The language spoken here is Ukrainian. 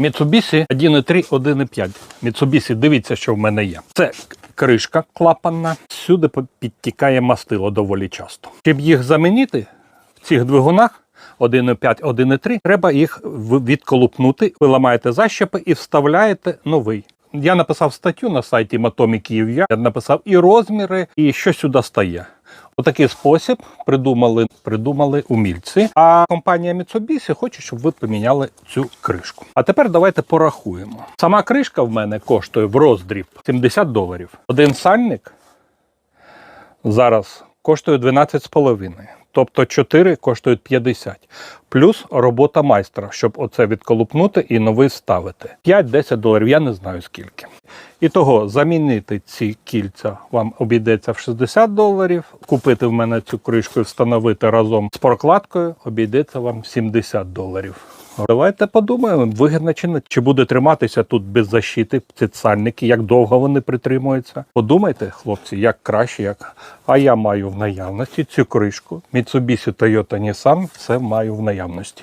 Mitsubishi 1.3, 1.5. Mitsubishi, дивіться, що в мене є. Це кришка клапанна. Сюди підтікає мастило доволі часто. Щоб їх замінити в цих двигунах 1.5, 1.3, треба їх відколупнути. Ви ламаєте защепи і вставляєте новий. Я написав статтю на сайті Matomi Київ'я. Я написав і розміри, і що сюди стає. Отакий спосіб придумали, придумали умільці. А компанія Mitsubishi хоче, щоб ви поміняли цю кришку. А тепер давайте порахуємо. Сама кришка в мене коштує в роздріб 70 доларів. Один сальник зараз коштує 12,5. Тобто 4 коштують 50. Плюс робота майстра, щоб оце відколупнути і новий ставити. 5-10 доларів, я не знаю скільки. І того замінити ці кільця вам обійдеться в 60 доларів. Купити в мене цю кришку і встановити разом з прокладкою обійдеться вам 70 доларів. Давайте подумаємо, вигідно чи не чи буде триматися тут без защити ці сальники, як довго вони притримуються. Подумайте, хлопці, як краще, як. А я маю в наявності цю кришку. Mitsubishi Toyota Nissan все маю в наявності.